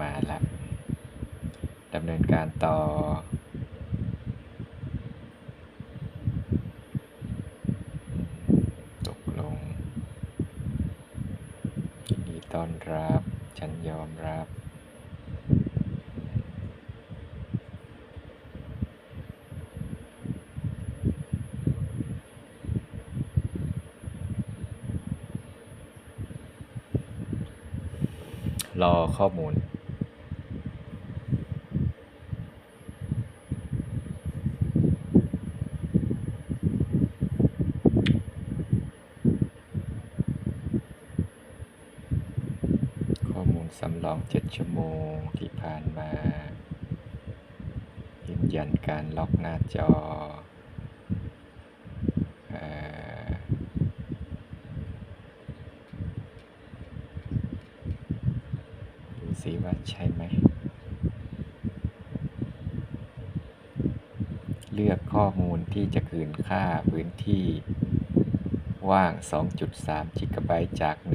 มาแล้วดำเนินการต่อ ตกลงยินดีต้อนรับ ฉันยอมรับรอข้อมูล ข้อมูล สำรอง7ชั่วโมงที่ผ่านมา ยืนยันการล็อกหน้าจอดูซิว่าใช่ไหม เลือกข้อมูลที่จะคืนค่าพื้นที่ว่าง 2.3 g b จาก 107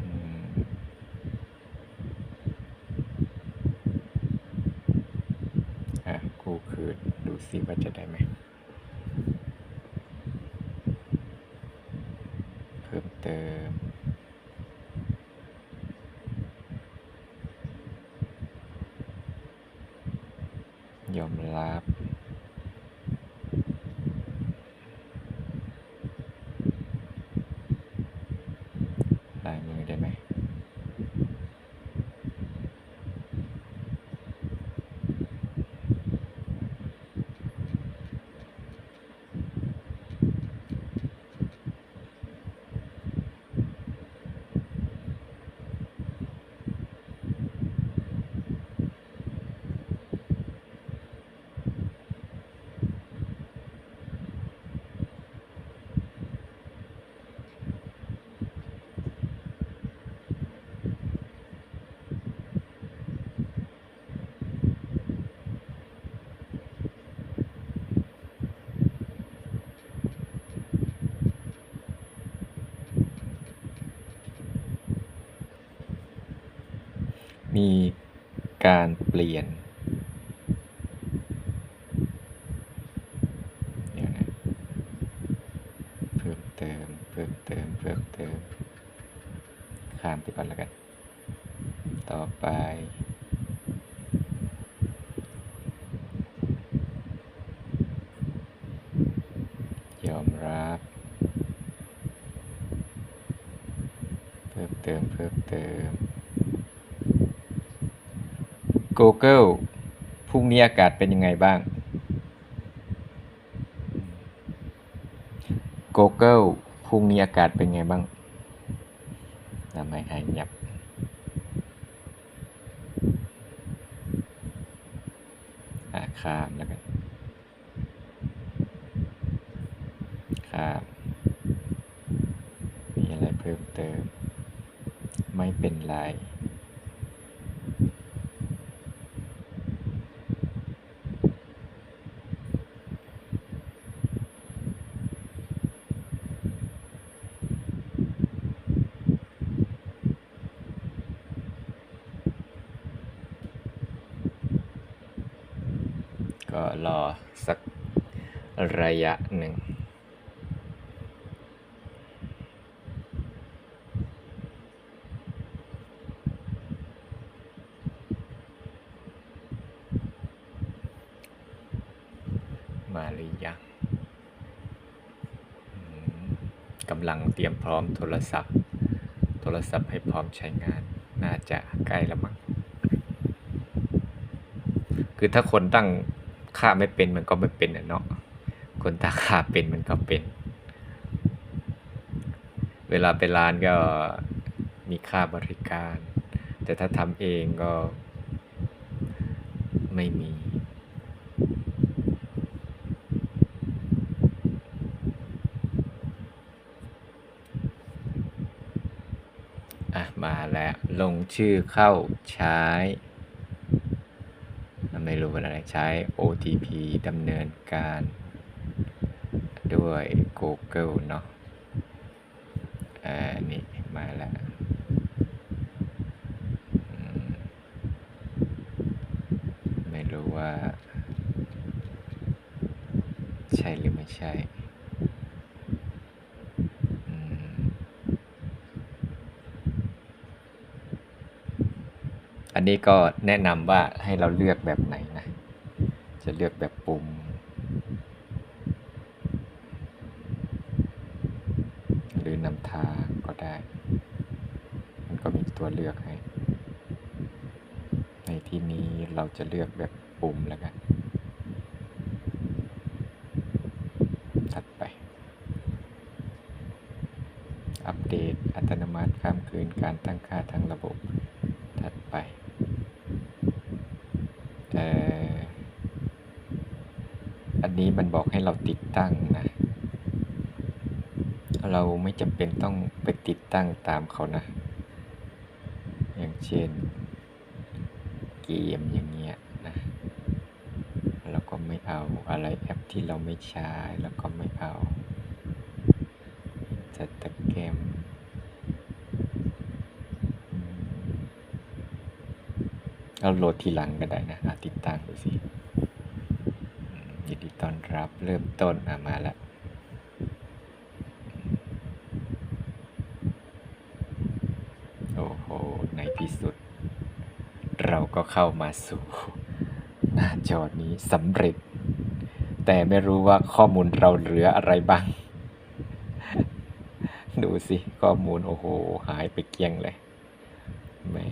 อืมอะกูคื นดูซิว่าจะได้ไหม เพิ่มเติม ยอมรับลายมือได้ไหม การเปลี่ยนเดี๋ยวนะเพิ่มเติมเพิ่มเติมเพิ่มเติมข้ามไปก่อนแล้วกัน ต่อไป ยอมรับ เพิ่มเติม เพิ่มเติม Google พรุ่งนี้อากาศเป็นยังไงบ้าง Google พรุ่งนี้อากาศเป็นไงบ้างทำไมหายเงียบอ่าข้ามแล้วกันข้ามมีอะไรเพิ่มเติม ไม่เป็นไร ก็ รอสักระยะหนึ่ง มาหรือยังกำลังเตรียมพร้อมโทรศัพท์ โทรศัพท์ให้พร้อมใช้งาน น่าจะใกล้ล้วมั้งคือถ้าคนตั้ง ค่าไม่เป็นมันก็ไม่เป็นอะเนาะคนตั้งค่าเป็นมันก็เป็น เวลาไปร้านก็มีค่าบริการ แต่ถ้าทำเองก็ไม่มีอะมาแล้ว ลงชื่อเข้าใช้ ไม่รู้อะไรใช้ OTP ดำเนินการด้วย Google เนาะอ่านี่ มาแล้วไม่รู้ว่า ใช่หรือไม่ใช่ อันนี้ก็แนะนำว่าให้เราเลือกแบบไหนนะ จะเลือกแบบปุ่ม หรือนำทางก็ได้ มันก็มีตัวเลือกให้ ในที่นี้เราจะเลือกแบบปุ่มแล้วกันถัดไป อัปเดตอัตโนมัติข้ามคืนการตั้งค่าทั้งระบบถัดไปเอ่ออั นี้มันบอกให้เราติดตั้งนะ เราไม่จำเป็นต้องไปติดตั้งตามเขานะ อย่างเช่น เกมอย่างเงี้ยนะเราก็ไม่เอาอะไรแอปที่เราไม่ใช้แล้วก็ไม่เอาจัดตะแกมเราโหลดทีหลังก็ได้นะติดตั้งดูสิ ต้อนรับเริ่มต้นอะมาแล้วโอ้โห ในที่สุด เราก็เข้ามาสู่ หน้าจอนี้สำเร็จ แต่ไม่รู้ว่าข้อมูลเราเหลืออะไรบ้าง ดูสิ ข้อมูลโอ้โห หายไปเกลี้ยงเลยแม่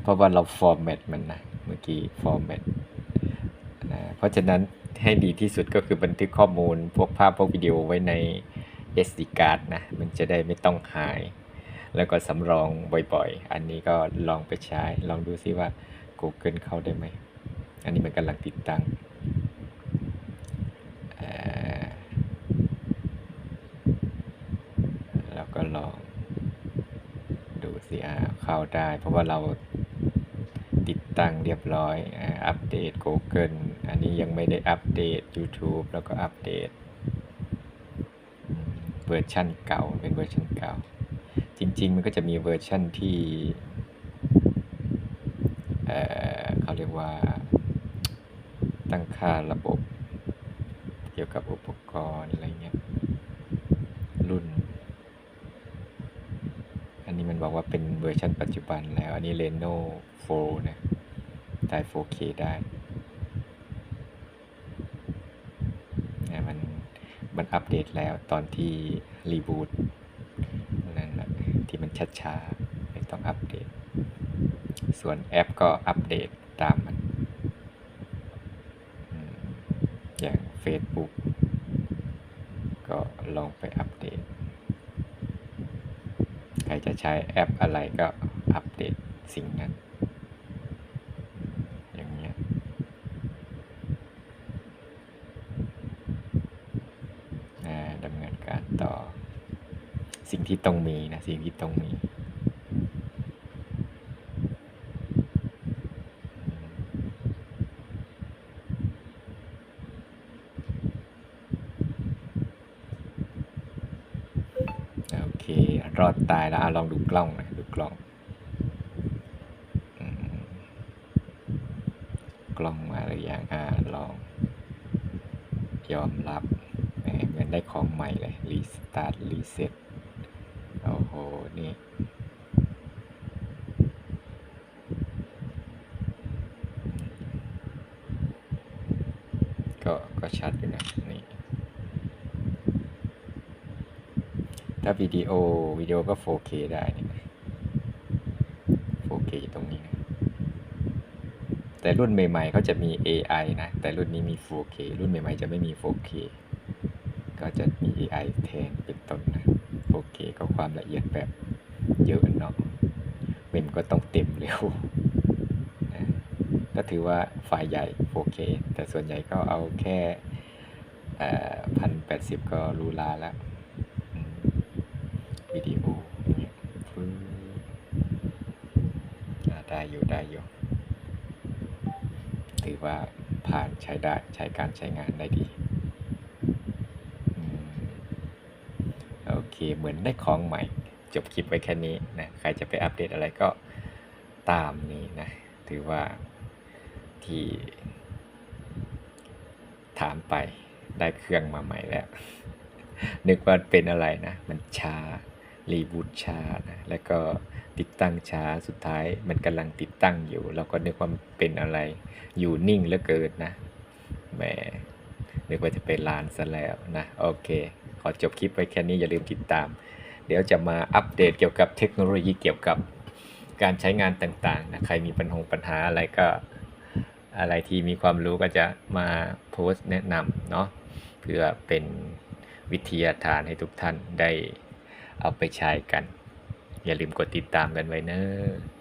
เพราะว่าเราฟอร์แมตมันนะ เมื่อกี้ฟอร์แมต นะเพราะฉะนั้นให้ดีที่สุดก็คือบันทึกข้อมูล พวกภาพพวกวิดีโอไว้ใน SD card นะ มันจะได้ไม่ต้องหาย แล้วก็สำรองบ่อยๆ อันนี้ก็ลองไปใช้ ลองดูซิว่า Google เข้าได้ไหม อันนี้มันกำลังติดตั้งแล้วก็ลอง ดูสิอ่าเข้าได้ เพราะว่าเราติดตั้งเรียบร้อย อัปเดต Google นนี้ยังไม่ได้อัปเดต YouTube แล้วก็อัปเดตเวอร์ชันเก่าเป็นเวอร์ชันเก่า จริง ๆ มันก็จะมีเวอร์ชันที่เเขาเรียกว่าตั้งค่าระบบ เกี่ยวกับอุปกรณ์อะไรเงี้ยรุ่น อันนี้มันบอกว่าเป็นเวอร์ชันปัจจุบันแล้ว อันนี้ Reno 4นะได้ 4K ได้เนี่ยมัน มันอัปเดตแล้วตอนที่รีบูตนั่นแหละที่มันช้าๆไม่ต้องอัปเดต ส่วนแอปก็อัปเดตตามมันอืมอย่าง Facebook ก็ลองไปอัปเดต ใครจะใช้แอปอะไรก็อัปเดตสิ่งนั้น อย่างเงี้ย อ่าดำเนินการต่อ สิ่งที่ต้องมีนะ สิ่งที่ต้องมีโอเค รอดตายแล้วอะลองดูกล้องนะดูกล้องกล้องมาหรือยังอ่าลอง ยอมรับแหมเหมือนได้ของใหม่เลย รีสตาร์ท รีเซ็ต อ้โหนี่ก็ก็ชัดอยู่นะนี่ถ้าวิดีโอวิดีโอก็ 4K ได้นี่ 4K ตรงนี้นะแต่รุ่นใหม่ๆเขาจะมี AI นะ แต่รุ่นนี้มี 4K รุ่นใหม่ๆจะไม่มี 4K ก็จะมี AI แทนเป็นต้นนะ 4K ก็ความละเอียดแบบเยอะเนาะเมมก็ต้องเต็มเร็วก็ถือว่าไฟล์ใหญ่ 4K แต่ส่วนใหญ่ก็เอาแค่พันแปดสิบก็รูลาแล้ววิดีโอได้อยู่ได้อยู่ ถือว่าผ่านใช้ได้ใช้การใช้งานได้ดีอืมโอ เคเหมือนได้ของใหม่ จบคลิปไว้แค่นี้นะใครจะไปอัปเดตอะไรก็ตามนี้นะถือว่าที่ถามไปได้เครื่องมาใหม่แล้ว นึกว่าเป็นอะไรนะ มันช้ารีบูตช้านะแล้วก็ติดตั้งช้าสุดท้ายมันกำลังติดตั้งอยู่ เราก็นึกว่าเป็นอะไรอยู่นิ่งเหลือเกินนะแหมนึกว่าจะเป็นลานซะแล้วนะ โอเค อจบคลิปไว้แค่นี้อย่าลืมติดตาม เดี๋ยวจะมาอัปเดตเกี่ยวกับเทคโนโลยีเกี่ยวกับการใช้งานต่างๆนะใครมีปัญหาปัญหาอะไรก็อะไรที่มีความรู้ก็จะมาโพสต์แนะนำเนาะเพื่อเป็นวิทยาทานให้ทุกท่านได้เอาไปใช้กัน อย่าลืมกดติดตามกันไว้เนอะ